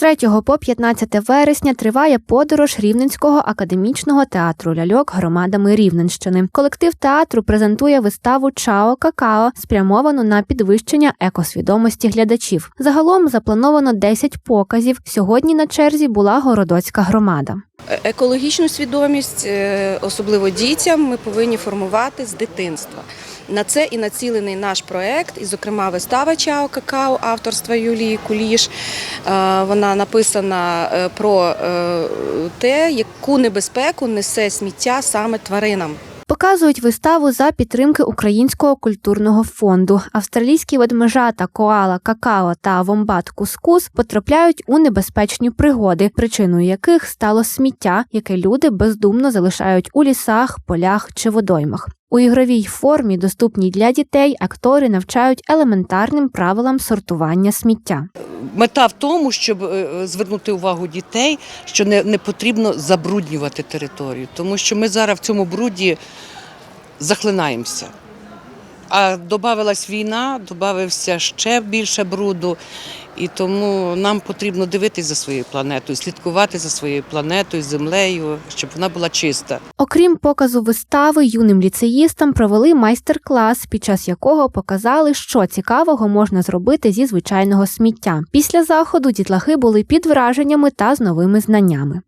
3 по 15 вересня триває подорож Рівненського академічного театру ляльок громадами Рівненщини. Колектив театру презентує виставу Чао Какао, спрямовану на підвищення екосвідомості глядачів. Загалом заплановано 10 показів. Сьогодні на черзі була городоцька громада. Е- Екологічну свідомість, е, особливо дітям, ми повинні формувати з дитинства. На це і націлений наш проект, і, зокрема, вистава Чао Какао авторства Юлії Куліш. Е, Вона написана е, про е, те, яку небезпеку несе сміття саме тваринам. Показують виставу за підтримки Українського культурного фонду. Австралійські ведмежата, коала, какао та вомбат кускус потрапляють у небезпечні пригоди, причиною яких стало сміття, яке люди бездумно залишають у лісах, полях чи водоймах. У ігровій формі, доступній для дітей, актори навчають елементарним правилам сортування сміття. Мета в тому, щоб е, звернути увагу дітей, що не, не потрібно забруднювати територію, тому що ми зараз в цьому бруді захлинаємося. А додавалась війна, додався ще більше бруду, і тому нам потрібно дивитись за своєю планетою, слідкувати за своєю планетою, землею, щоб вона була чиста. Окрім показу вистави, юним ліцеїстам провели майстер-клас, під час якого показали, що цікавого можна зробити зі звичайного сміття. Після заходу дітлахи були під враженнями та з новими знаннями.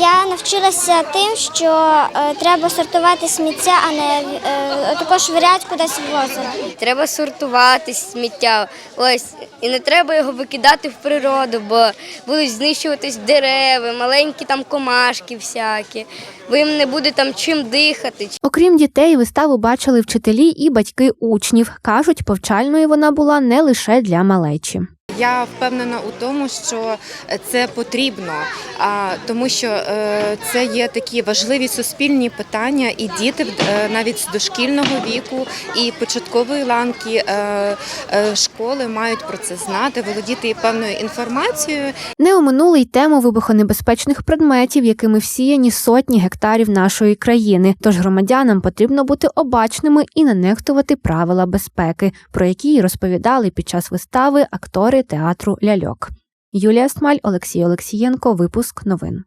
Я навчилася тим, що е, треба сортувати сміття, а не е, також виряд кудись в озеро. Треба сортувати сміття. Ось і не треба його викидати в природу, бо будуть знищуватись дерева, маленькі там комашки всякі, бо їм не буде там чим дихати. Окрім дітей, виставу бачили вчителі і батьки учнів. кажуть, повчальною вона була не лише для малечі. Я впевнена у тому, що це потрібно, тому що е, це є такі важливі суспільні питання, і діти е, навіть з дошкільного віку і початкової ланки е, школи мають про це знати, володіти певною інформацією. Не оминули й тему вибухонебезпечних предметів, якими всіяні сотні гектарів нашої країни. Тож громадянам потрібно бути обачними і не нехтувати правила безпеки, про які розповідали під час вистави актори театру ляльок. Юлія Смаль, Олексій Олексієнко. Випуск новин.